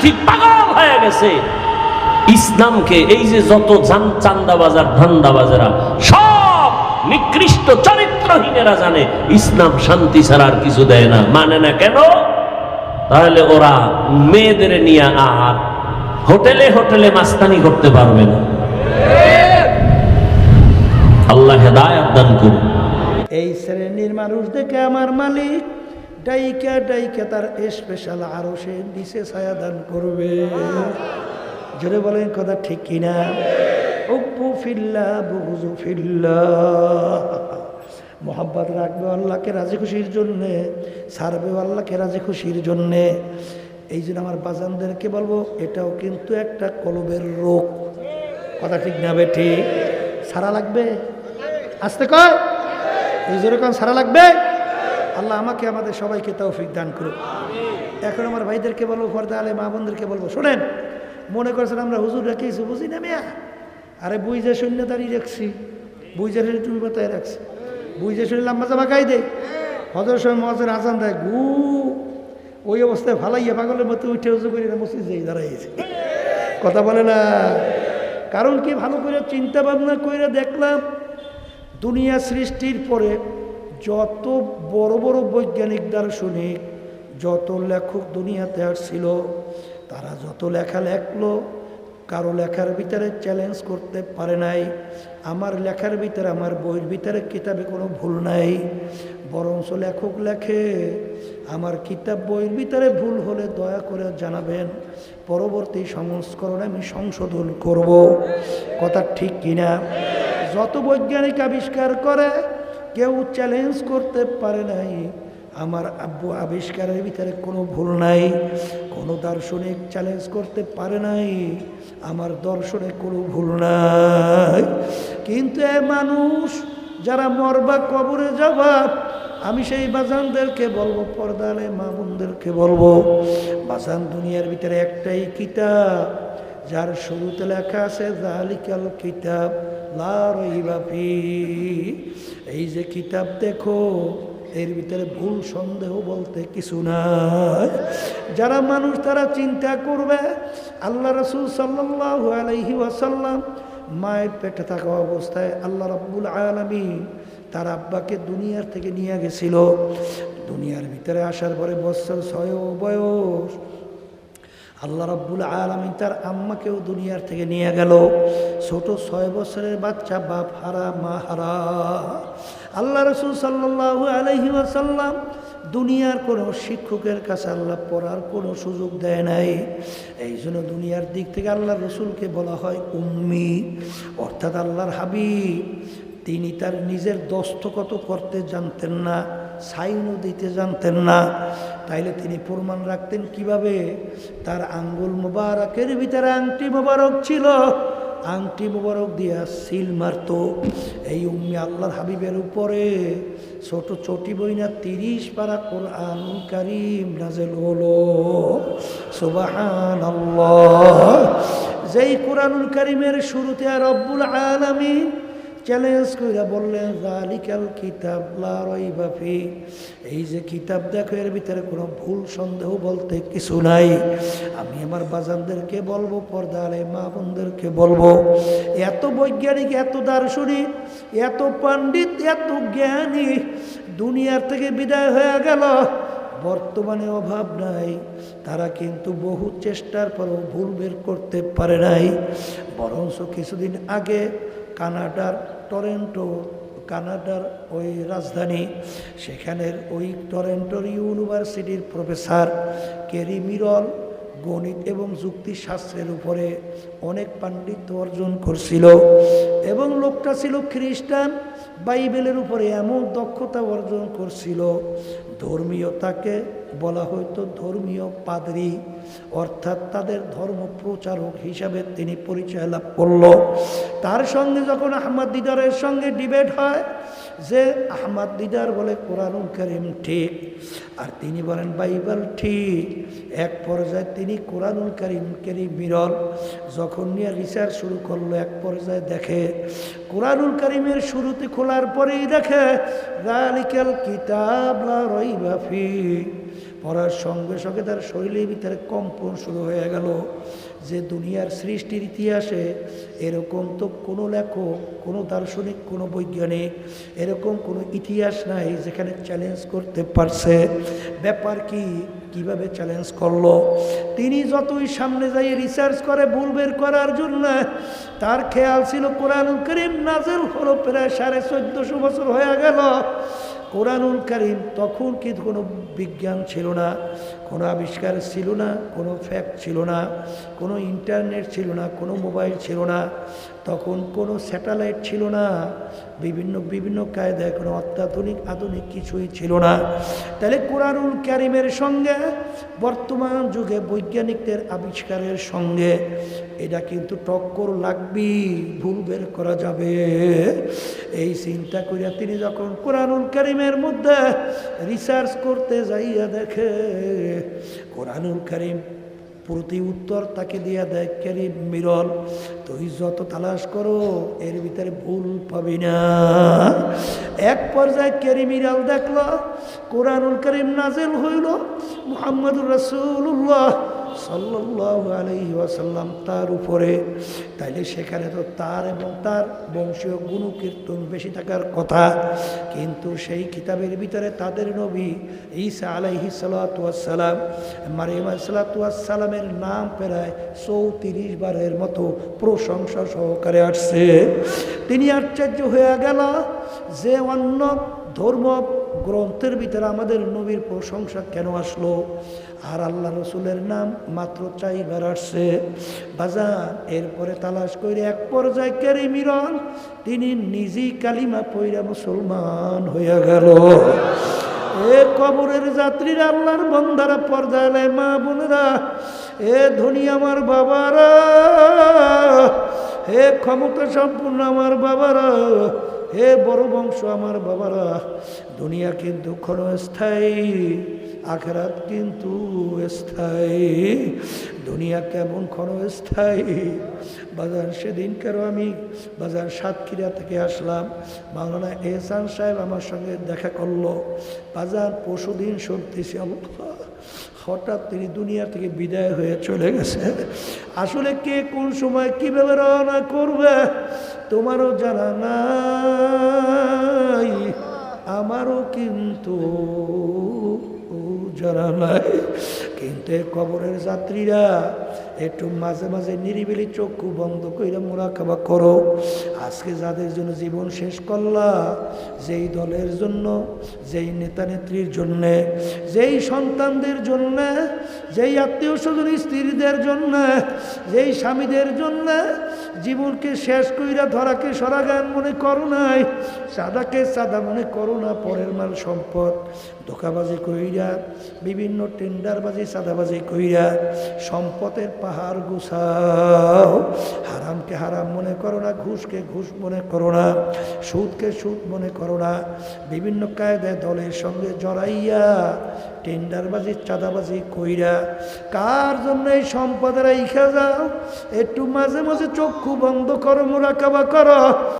গোষ্ঠী পাগল হয়ে গেছে। ইসলামকে এই যে যত জান- চান্দাবাজার, ধান্দাবাজারা, সব নিকৃষ্ট চরিত্রহীনেরা জানে, ইসলাম শান্তি ছাড়া আর কিছু দেয় না। মানে না কেন? তাহলে ওরা মেয়েদের নিয়ে আর হোটেলে হোটেলে মাস্তানি করতে পারবে না। আল্লাহ হেদায়াত দান করুন। এই শ্রেণির মানুষ দেখে আমার মালিক ডাইকা ডাইকা তার স্পেশাল আরও সে নিচে ছায়া দান করবে। জোরে বলেন কথা ঠিক কিনা? উপ্পু ফিল্লা বুজু ফিল্লা। মোহাব্বত রাখবে আল্লাহকে রাজি খুশির জন্যে সারবে আল্লাহকে রাজি খুশির জন্যে। এই জন্য আমার বাজানদেরকে বলব, এটাও কিন্তু একটা কলবের রোগ। কথা ঠিক না ঠিক? সারা লাগবে? আসতে কয় এই যেরকম সারা লাগবে? আল্লাহ আমাকে আমাদের সবাইকে তৌফিক দান করুক। এখন আমার ভাইদেরকে বলব ফর্দা আলে মা বোনদেরকে বলব শোনেন মনে করছেন আমরা হুজুর রেখেছি বুঝি না মেয়া? আরে বুঝে শূন্য দাঁড়িয়ে রাখছি বুঝে শুনে তুমি মাথায় রাখছি বুঝে শুনে লাম্বা জামা গাই দেয় হজর সময় মহাজের আজান দেয় গু ওই অবস্থায় ফালাইয়া পাগলের মতো উঠে উজু করি না মসজিদ যাই দাঁড়াইছে। কথা বলে না। কারণ কি? ভালো করে চিন্তা ভাবনা করে দেখলাম দুনিয়া সৃষ্টির পরে যত বড় বড় বৈজ্ঞানিক দার্শনিক যত লেখক দুনিয়াতে আসছিল, তারা যত লেখা লেখলো, কারও লেখার ভিতরে চ্যালেঞ্জ করতে পারে নাই, আমার লেখার ভিতরে, আমার বইয়ের ভিতরে কিতাবে কোনো ভুল নাই, বরঞ্চ লেখক লেখে, আমার কিতাব বইয়ের ভিতরে ভুল হলে দয়া করে জানাবেন, পরবর্তী সংস্করণে আমি সংশোধন করব। কথা ঠিক কিনা? যত বৈজ্ঞানিক আবিষ্কার করে কেউ চ্যালেঞ্জ করতে পারে নাই। আমার আব্বু আবিষ্কারের ভিতরে কোনো ভুল নাই, কোনো দার্শনিক চ্যালেঞ্জ করতে পারে নাই, আমার দর্শনে কোনো ভুল নাই। কিন্তু এ মানুষ যারা মরবা কবরে যাবার আমি সেই বাজানদেরকে বলব, পর্দালে মা বোনদেরকে বলব, বাজান দুনিয়ার ভিতরে একটাই কিতাব যার শুরুতে লেখা আছে, জালিকাল কিতাব, লা রইবা ফি। এই যে কিতাব দেখো, এর ভিতরে ভুল সন্দেহ বলতে কিছু নাই। যারা মানুষ তারা চিন্তা করবে, আল্লাহ রসুল সাল্লাহ আলহি ওয়াসাল্লাম মায়ের পেটে থাকা অবস্থায় আল্লাহ রব্বুল আলমী তার আব্বাকে দুনিয়ার থেকে নিয়ে গেছিল। দুনিয়ার ভিতরে আসার পরে বছর ছয় বয়স। আল্লাহ রব্বুল আলমী তার আম্মাকেও দুনিয়ার থেকে নিয়ে গেল। ছোট ছয় বছরের বাচ্চা বাপ হারা, মা হারা। আল্লাহ রসুল সাল্লাহ আলহি আসাল্লাম দুনিয়ার কোনো শিক্ষকের কাছে আল্লাহ পড়ার কোনো সুযোগ দেয় নাই। এই জন্য দুনিয়ার দিক থেকে আল্লাহ রসুলকে বলা হয় উম্মি। অর্থাৎ আল্লাহর হাবিব। তিনি তার নিজের দস্তকত করতে জানতেন না। সাইনও দিতে জানতেন না। তাইলে তিনি প্রমাণ রাখতেন কীভাবে? তার আঙ্গুল মোবারকের ভিতরে আংটি মোবারক ছিল। আংটি মোবারক দিয়া সিল মারত। এই উম্মি আল্লাহর হাবিবের উপরে ছোট চটি বইনা তিরিশ পারা কোরআন কারিম নাজেল হলো। সুবাহান যেই কোরআনুল কারিমের শুরুতে আর রব্বুল আলামিন চ্যালেঞ্জ করে বললেন, জালিকাল কিতাব, লা রাইবা ফি। এই যে কিতাব দেখো, এর ভিতরে কোনো ভুল, সন্দেহ বলতে কিছু নাই। আমি আমার বাজানদেরকে বলব, পর্দারে মা বোনদেরকে বলব, এত বৈজ্ঞানিক, এত দার্শনিক, এত পণ্ডিত, এত জ্ঞানী, দুনিয়ার থেকে বিদায় হয়ে গেল, বর্তমানে অভাব নাই। তারা কিন্তু বহু চেষ্টার পরও ভুল বের করতে পারে নাই। বরঞ্চ কিছুদিন আগে কানাডার টরেন্টো, কানাডার ওই রাজধানী, সেখানের ওই টরেন্টোর ইউনিভার্সিটির প্রফেসর কেরি মিরল গণিত এবং যুক্তিশাস্ত্রের উপরে অনেক পাণ্ডিত্য অর্জন করছিল এবং লোকটা ছিল খ্রিস্টান, বাইবেলের উপরে এমন দক্ষতা অর্জন করছিল। ধর্মীয়তাকে বলা হয়তো ধর্মীয় পাদরি, অর্থাৎ তাদের ধর্ম প্রচারক হিসাবে তিনি পরিচয় লাভ করল। তার সঙ্গে যখন আহমদ দিদারের সঙ্গে ডিবেট হয়, যে আহমদ দিদার বলে কোরআনুল করিম ঠিক, আর তিনি বলেন বাইবেল ঠিক, এক পর্যায়ে তিনি কোরআনুল করিম কেরি বিরল, যখন নিয়ে রিসার্চ শুরু করল, এক পর্যায়ে দেখে কোরআনুল করিমের শুরুতে খোলার পরেই দেখে, রালিকাল কিতাব রাইবা ফি পড়ার সঙ্গে সঙ্গে তার শরীরের ভিতরে কম্পন শুরু হয়ে গেল। যে দুনিয়ার সৃষ্টির ইতিহাসে এরকম তো কোনো লেখক, কোনো দার্শনিক, কোনো বৈজ্ঞানিক এরকম কোনো ইতিহাস নাই যেখানে চ্যালেঞ্জ করতে পারছে। ব্যাপার কি? কীভাবে চ্যালেঞ্জ করল? তিনি যতই সামনে যাই রিসার্চ করে, ভুল বের করার জন্য তার খেয়াল ছিল কোরআনুল করিম নাজেল হলো প্রায় সাড়ে চোদ্দশো বছর হয়ে গেল। কোরআনুল করিম তখন কি কোনো বিজ্ঞান ছিল না, কোনো আবিষ্কার ছিল না, কোনো ফ্যাক্ট ছিল না, কোনো ইন্টারনেট ছিল না, কোনো মোবাইল ছিল না। তখন কোনো স্যাটেলাইট ছিল না, বিভিন্ন বিভিন্ন কায়দায় কোনো অত্যাধুনিক, আধুনিক কিছুই ছিল না। তাহলে কোরআনুল কারিমের সঙ্গে, বর্তমান যুগে বৈজ্ঞানিকদের আবিষ্কারের সঙ্গে এটা কিন্তু টক্কর লাগবি, ভুল বের করা যাবে। এই চিন্তা করিয়া তিনি যখন কোরআনুল কারিমের মধ্যে রিসার্চ করতে যাইয়া দেখে, কোরআনুল কারিম প্রতি উত্তর তাকে দিয়া দেয় ক্যারিম মিরল, তুই যত তালাশ করো, এর ভিতরে ভুল পাবি না। এক পর্যায়ে ক্যারি মিরাল দেখল, কোরআনুল করিম নাজেল হইল, মোহাম্মদুর রসুল্লাহ সাল্লাহ আলহি ওয়াসাল্লাম তার উপরে, তাইলে সেখানে তো তার এবং তার বংশীয় গুণকীর্তন বেশি থাকার কথা। কিন্তু সেই কিতাবের ভিতরে তাদের নবী ঈসা আলাইহি সালাতাম মারিয়াম সালাতামের নাম প্রায় চৌত্রিশ বারের মতো প্রশংসা সহকারে আসছে। তিনি আশ্চর্য হয়ে গেল যে অন্য ধর্ম গ্রন্থের ভিতরে আমাদের নবীর প্রশংসা কেন আসলো? আর আল্লাহ রসুলের নাম মাত্র চাইবার আসছে। বাজার এরপরে তালাশ করে এক পর্যায়ে কেরি মিরন, তিনি নিজেই কালিমা পইরা মুসলমান হইয়া গেল। এ কবরের যাত্রীরা আল্লাহর বন্ধারা পর্দায় মা বোনেরা, এ ধনী আমার বাবারা হে ক্ষমতা সম্পূর্ণ আমার বাবারা হে বড় বংশ আমার বাবারা, দুনিয়া কিন্তু ক্ষণস্থায়ী, আখরাত কিন্তু স্থায়ী। দুনিয়া কেমন ক্ষণস্থায়ী? বাজার সেদিনকারও আমি বাজার সাতক্ষীরা থেকে আসলাম? মাওলানা এহসান সাহেব আমার সঙ্গে দেখা করল। বাজার পশুদিন শুনতেছি আল্লাহ হঠাৎ তিনি দুনিয়া থেকে বিদায় হয়ে চলে গেছে। আসলে কে কোন সময় কীভাবে রওনা করবে, তোমারও জানা নাই, আমারও কিন্তু জানা নাই। কিন্তু কবরের যাত্রীরা একটু মাঝে মাঝে নিরিবিলি চক্ষু বন্ধ করে মোরাকাবা করো। আজকে যাদের জন্য জীবন শেষ করলা, যেই দলের জন্য, যেই নেতা নেত্রীর জন্যে, যেই সন্তানদের জন্যে, যেই আত্মীয় স্বজন স্ত্রীদের জন্যে, যেই স্বামীদের জন্য জীবনকে শেষ কইরা ধরাকে সরাগান মনে করো নাই, সাদাকে সাদা মনে করো না পরের মাল সম্পদ। ধোকাবাজি কইরা, বিভিন্ন টেন্ডারবাজি সাদাবাজি কইরা সম্পদের পাহাড় গুছাও। হারামকে হারাম মনে করো না, ঘুষকে ঘুষ মনে করো না, সুদকে সুদ মনে করো না। বিভিন্ন কায়দায় দলের সঙ্গে জড়াইয়া, টেন্ডারবাজি, চাঁদাবাজি কইরা, কার জন্য এই সম্পদের ইখা যাও? একটু মাঝে মাঝে চক্ষু বন্ধ করো মোরাকাবা করো।